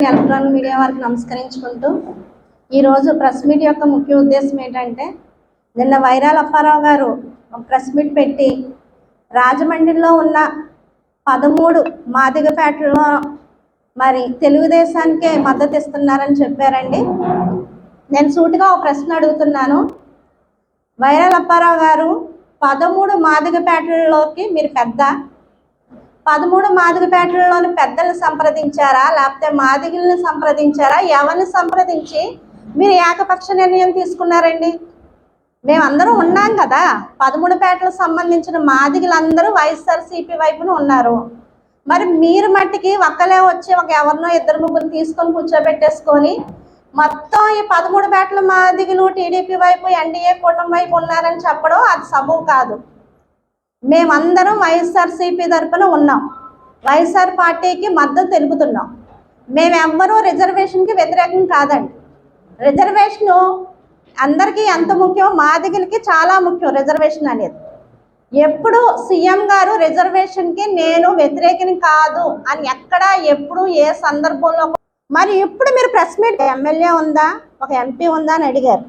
Electronic media వారికి నమస్కరించుకుంటూ ఈరోజు press meet యొక్క ముఖ్య ఉద్దేశం ఏంటంటే నిన్న వైరాల అప్పారావు గారు ప్రెస్ మీట్ పెట్టి రాజమండ్రిలో ఉన్న పదమూడు మాదిగపేటలో మరి తెలుగుదేశానికే మద్దతు ఇస్తున్నారని చెప్పారండి. నేను సూటిగా ఒక ప్రశ్న అడుగుతున్నాను. వైరల్ అప్పారావు గారు పదమూడు మాదిగపేటల్లోకి మీరు పెద్ద పదమూడు మాదిగపేటలలోని పెద్దల్ని సంప్రదించారా? లేకపోతే మాదిగల్ని సంప్రదించారా? ఎవరిని సంప్రదించి మీరు ఏకపక్ష నిర్ణయం తీసుకున్నారండి? మేమందరం ఉన్నాం కదా. పదమూడు పేటలకు సంబంధించిన మాదిగలందరూ వైఎస్ఆర్సీపీ వైపున ఉన్నారు. మరి మీరు మట్టికి ఒక్కలే వచ్చి ఒక ఎవరినో ఇద్దరు ముగ్గురు తీసుకొని కూర్చోబెట్టేసుకొని మొత్తం ఈ పదమూడు పేటల మాదిగలు టీడీపీ వైపు ఎన్డీఏ కూటమి వైపు ఉన్నారని చెప్పడం అది సబబు కాదు. మేమందరం వైఎస్ఆర్సీపీ తరపున ఉన్నాం. వైఎస్ఆర్ పార్టీకి మద్దతు తెలుపుతున్నాం. మేమెవ్వరూ రిజర్వేషన్కి వ్యతిరేకం కాదండి. రిజర్వేషను అందరికీ ఎంత ముఖ్యం మాదిగలకి చాలా ముఖ్యం రిజర్వేషన్ అనేది. ఎప్పుడు సీఎం గారు రిజర్వేషన్కి నేను వ్యతిరేకం కాదు అని ఎక్కడ ఎప్పుడు ఏ సందర్భంలో మరి ఇప్పుడు మీరు ప్రెస్ మీట్ ఎమ్మెల్యే ఉందా? ఒక ఎంపీ ఉందా అని అడిగారు.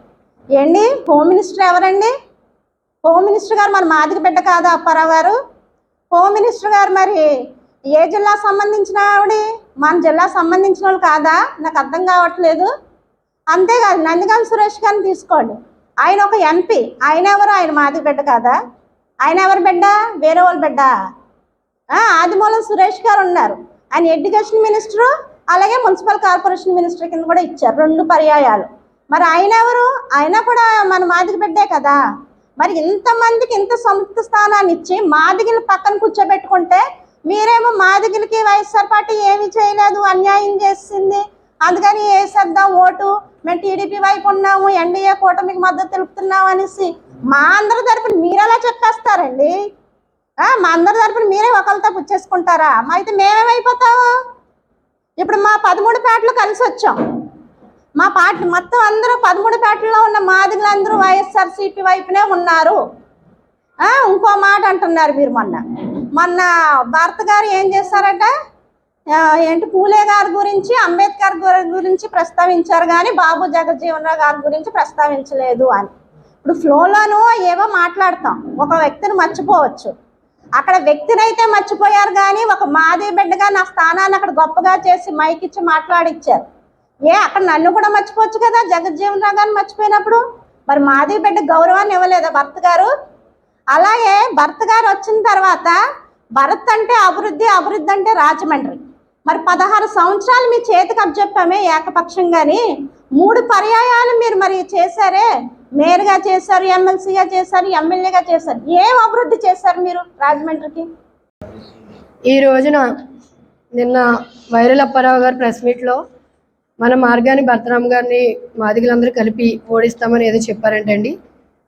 ఏండి హోమ్ మినిస్టర్ ఎవరండి? హోమ్ మినిస్టర్ గారు మన మాదిగ బిడ్డ కాదా అప్పారావు గారు? హోమ్ మినిస్టర్ గారు మరి ఏ జిల్లా సంబంధించిన ఆవిడ? మన జిల్లా సంబంధించిన వాళ్ళు కాదా? నాకు అర్థం కావట్లేదు. అంతేకాదు నందిగాం సురేష్ గారిని తీసుకోండి. ఆయన ఒక ఎంపీ ఆయన ఎవరు? ఆయన మాది బిడ్డ కాదా? ఆయన ఎవరు బిడ్డ? వేరే వాళ్ళ బిడ్డ. ఆదిమూలం సురేష్ గారు ఉన్నారు. ఆయన ఎడ్యుకేషన్ మినిస్టరు అలాగే మున్సిపల్ కార్పొరేషన్ మినిస్టర్ కింద కూడా ఇచ్చారు రెండు పర్యాయాలు. మరి ఆయన ఎవరు? ఆయన కూడా మన మాదిగ బిడ్డే కదా. మరి ఇంతమందికి ఇంత సొంత స్థానాన్ని ఇచ్చి మాదిగలు పక్కన కూర్చోబెట్టుకుంటే మీరేమో మాదిగలకి వైఎస్ఆర్ పార్టీ ఏమీ చేయలేదు అన్యాయం చేసింది. మేము టీడీపీ వైపు ఉన్నాము ఎన్డీఏ కూటమికి మద్దతు తెలుపుతున్నాం అనేసి మా అందరి తరపున మీరు ఎలా చెప్పేస్తారండి మా అందరి తరపున మీరే ఒకరితో పుచ్చేసుకుంటారా? మా అయితే మేమేమైపోతాము? ఇప్పుడు మా పదమూడు పేటలు కలిసి వచ్చాం. మా పార్టీ మొత్తం అందరూ పదమూడు పేటల్లో ఉన్న మాదిగలందరూ వైఎస్ఆర్సీపీ వైపునే ఉన్నారు. ఇంకో మాట అంటున్నారు మీరు మొన్న. మొన్న భర్త గారు ఏం చేశారట? ఏంటి పూలే గారి గురించి అంబేద్కర్ గారి గురించి ప్రస్తావించారు కానీ బాబు జగజ్జీవన్ రావు గారి గురించి ప్రస్తావించలేదు అని. ఇప్పుడు ఫ్లోలోనూ ఏవో మాట్లాడతాం. ఒక వ్యక్తిని మర్చిపోవచ్చు. అక్కడ వ్యక్తిని అయితే మర్చిపోయారు కానీ ఒక మాది బిడ్డగా నా స్థానాన్ని అక్కడ గొప్పగా చేసి మైక్ ఇచ్చి మాట్లాడిచ్చారు. ఏ అక్కడ నన్ను కూడా మర్చిపోవచ్చు కదా జగజ్జీవన్ రావు గారిని మర్చిపోయినప్పుడు? మరి మాది బిడ్డ గౌరవాన్ని ఇవ్వలేదా భర్త గారు? అలాగే భర్త గారు వచ్చిన తర్వాత భరత్ అంటే అభివృద్ధి అభివృద్ధి అంటే రాజమండ్రి. మరి పదహారు సంవత్సరాలు మీ చేతికి అప్పచెప్పామే ఏకపక్షంగాని మూడు పర్యాయాలు మీరు మరి చేశారే మేయర్గా చేశారు ఎమ్మెల్సీగా చేశారు ఎమ్మెల్యేగా చేశారు ఏం అభివృద్ధి చేశారు మీరు రాజమండ్రికి? ఈ రోజున నిన్న వైరల్ అప్పారావు గారు ప్రెస్ మీట్లో మన మార్గాన్ని భర్తరామ్ గారిని మాదిగలందరూ కలిపి ఓడిస్తామని ఏదో చెప్పారంటండి.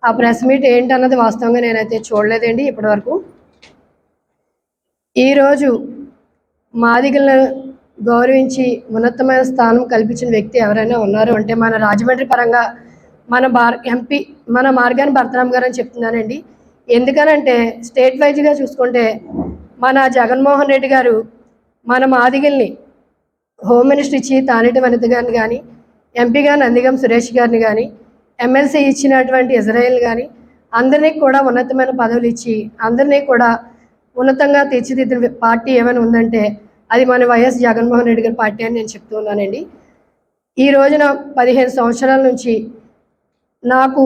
ఆ ప్రెస్ మీట్ ఏంటన్నది వాస్తవంగా నేనైతే చూడలేదండి ఇప్పటివరకు. ఈరోజు మాదిగలను గౌరవించి ఉన్నతమైన స్థానం కల్పించిన వ్యక్తి ఎవరైనా ఉన్నారు అంటే మన రాజమండ్రి పరంగా మన బార్ ఎంపీ మన మార్గాన్ని భరతరామ్ గారు అని చెప్తున్నానండి. ఎందుకనంటే స్టేట్ వైజ్గా చూసుకుంటే మన జగన్మోహన్ రెడ్డి గారు మన మాదిగల్ని హోమ్ మినిస్టర్ ఇచ్చి తానేటి వనిత గారిని కానీ ఎంపీగా నందిగం సురేష్ గారిని కానీ ఎమ్మెల్సీ ఇచ్చినటువంటి ఇజ్రాయెల్ కానీ అందరినీ కూడా ఉన్నతమైన పదవులు ఇచ్చి అందరినీ కూడా ఉన్నతంగా తీర్చిదిద్దిన పార్టీ ఏమైనా ఉందంటే అది మన వైఎస్ జగన్మోహన్ రెడ్డి గారి పార్టీ అని నేను చెప్తూ ఉన్నానండి. ఈ రోజున పదిహేను సంవత్సరాల నుంచి నాకు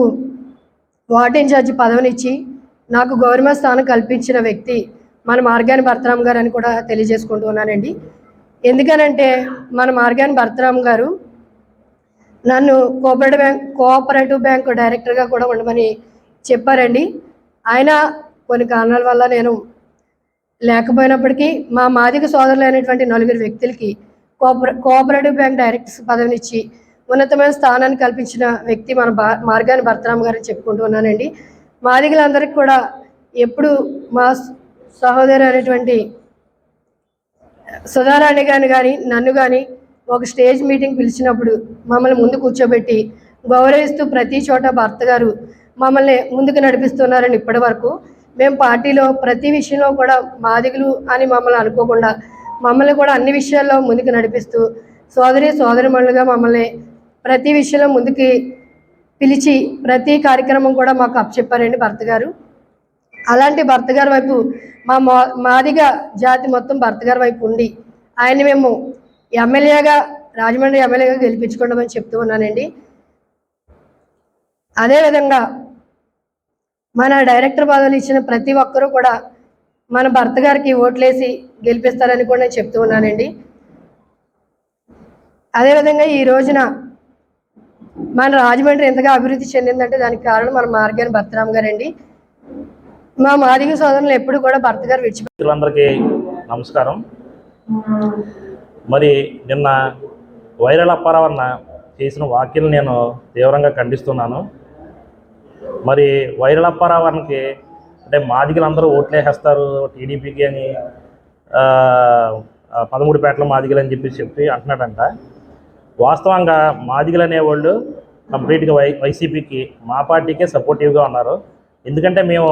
వార్డ్ ఇన్ఛార్జి పదవినిచ్చి నాకు గవర్నమెంట్ స్థానం కల్పించిన వ్యక్తి మన మార్గాని భర్తరామ్ గారు అని కూడా తెలియజేసుకుంటూ ఉన్నానండి. ఎందుకనంటే మన మార్గాని భర్తరామ్ గారు నన్ను కోఆపరేటివ్ బ్యాంక్ కోఆపరేటివ్ బ్యాంక్ డైరెక్టర్గా కూడా ఉండమని చెప్పారండి. ఆయన కొన్ని కారణాల వల్ల నేను లేకపోయినప్పటికీ మా మాదిక సోదరులైనటువంటి నలుగురు వ్యక్తులకి కోఆపరే కోఆపరేటివ్ బ్యాంక్ డైరెక్టర్స్ పదవినిచ్చి ఉన్నతమైన స్థానాన్ని కల్పించిన వ్యక్తి మన బా మార్గాని భర్తరామ్ గారిని చెప్పుకుంటూ ఉన్నానండి. మాదిగలందరికీ కూడా ఎప్పుడు మా సహోదరు అనేటువంటి సుధారాణి గారిని కానీ నన్ను కానీ ఒక స్టేజ్ మీటింగ్ పిలిచినప్పుడు మమ్మల్ని ముందు కూర్చోబెట్టి గౌరవిస్తూ ప్రతి చోట భర్త గారు మమ్మల్ని ముందుకు నడిపిస్తున్నారని ఇప్పటి వరకు మేము పార్టీలో ప్రతి విషయంలో కూడా మాదిగులు అని మమ్మల్ని అనుకోకుండా మమ్మల్ని కూడా అన్ని విషయాల్లో ముందుకు నడిపిస్తూ సోదరి సోదరిమణులుగా మమ్మల్ని ప్రతి విషయంలో ముందుకి పిలిచి ప్రతి కార్యక్రమం కూడా మాకు అప్పచెప్పారండి భర్త గారు. అలాంటి భర్త గారి వైపు మా మా- మాదిగ జాతి మొత్తం భర్త గారి వైపు ఉండి ఆయన మేము ఎమ్మెల్యేగా రాజమండ్రి ఎమ్మెల్యేగా గెలిపించుకోవడమని చెప్తూ ఉన్నానండి. అదేవిధంగా మన డైరెక్టర్ పదవులు ఇచ్చిన ప్రతి ఒక్కరూ కూడా మన భర్త గారికి ఓట్లేసి గెలిపిస్తారని కూడా నేను చెప్తూ ఉన్నానండి. అదేవిధంగా ఈ రోజున మన రాజమండ్రి ఎంతగా అభివృద్ధి చెందిందంటే దానికి కారణం మన మార్గాని భర్తరామ్ గారండి. మా మాదిగ సోదరులు ఎప్పుడు కూడా భర్త గారు విడిచి నమస్కారం. మరి నిన్న వైరల్ అప్పారావన్న చేసిన వ్యాఖ్యలు నేను తీవ్రంగా ఖండిస్తున్నాను. మరి వైరల్ అంటే మాదిగలందరూ ఓట్లేసేస్తారు టీడీపీకి అని పదమూడు పేటల మాదిగలు అని చెప్పి చెప్పి అంటున్నాడంట. వాస్తవంగా మాదిగలు అనేవాళ్ళు కంప్లీట్గా వై వైసీపీకి మా పార్టీకే సపోర్టివ్గా ఉన్నారు. ఎందుకంటే మేము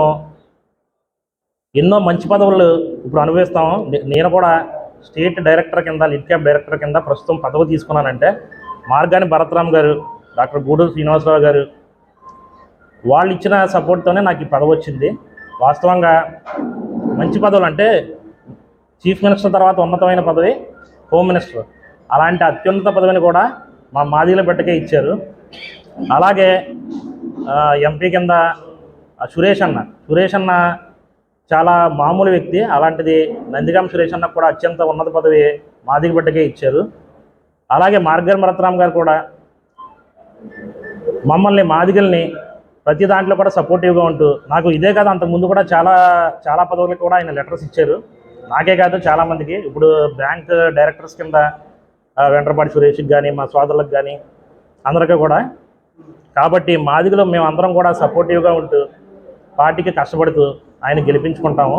ఎన్నో మంచి పదవులు ఇప్పుడు అనుభవిస్తాము. నేను కూడా స్టేట్ డైరెక్టర్ కింద లిడ్ క్యాప్ డైరెక్టర్ కింద ప్రస్తుతం పదవి తీసుకున్నానంటే మార్గాని భరత్రామ్ గారు డాక్టర్ గూడూరు శ్రీనివాసరావు గారు వాళ్ళు ఇచ్చిన సపోర్ట్తోనే నాకు ఈ పదవి వచ్చింది. వాస్తవంగా మంచి పదవులు అంటే చీఫ్ మినిస్టర్ తర్వాత ఉన్నతమైన పదవి హోమ్ మినిస్టర్ అలాంటి అత్యున్నత పదవిని కూడా మా మాదిల బిడ్డకే ఇచ్చారు. అలాగే ఎంపీ కింద సురేష్ అన్న. సురేష్ అన్న చాలా మామూలు వ్యక్తి. అలాంటిది నందిగాం సురేష్ అన్న కూడా అత్యంత ఉన్నత పదవి మాదిగ బిడ్డకే ఇచ్చారు. అలాగే మార్గర్ మరత్రామ్ గారు కూడా మమ్మల్ని మాదిగల్ని ప్రతి దాంట్లో కూడా సపోర్టివ్గా ఉంటూ నాకు ఇదే కాదు అంతకుముందు కూడా చాలా చాలా పదవులకు కూడా ఆయన లెటర్స్ ఇచ్చారు. నాకే కాదు చాలామందికి ఇప్పుడు బ్యాంక్ డైరెక్టర్స్ కింద ఆ, వెంట్రపాటి సురేష్కి కానీ మా సోదరులకు కానీ అందరికీ కూడా. కాబట్టి మాదిగలో మేమందరం కూడా సపోర్టివ్గా ఉంటూ పార్టీకి కష్టపడుతూ ఆయన గెలిపించుకుంటాము.